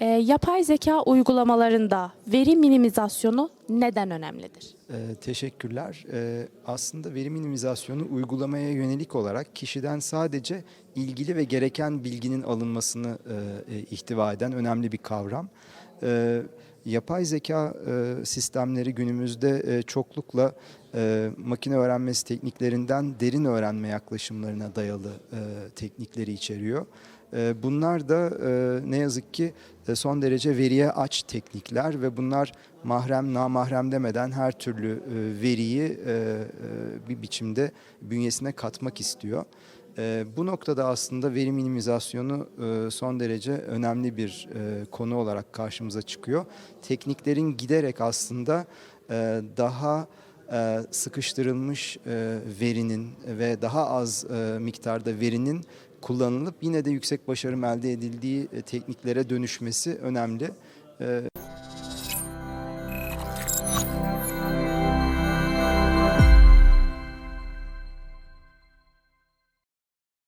Ee, yapay zeka uygulamalarında veri minimizasyonu neden önemlidir? Ee, teşekkürler. Ee, aslında veri minimizasyonu uygulamaya yönelik olarak kişiden sadece ilgili ve gereken bilginin alınmasını e, e, ihtiva eden önemli bir kavram. Ee, yapay zeka e, sistemleri günümüzde e, çoklukla e, makine öğrenmesi tekniklerinden derin öğrenme yaklaşımlarına dayalı teknikleri içeriyor. Bunlar da ne yazık ki son derece veriye aç teknikler ve bunlar mahrem namahrem demeden her türlü veriyi bir biçimde bünyesine katmak istiyor. E, Bu noktada aslında veri minimizasyonu e, son derece önemli bir e, konu olarak karşımıza çıkıyor. Tekniklerin giderek aslında e, daha sıkıştırılmış verinin ve daha az miktarda verinin kullanılıp yine de yüksek başarım elde edildiği tekniklere dönüşmesi önemli.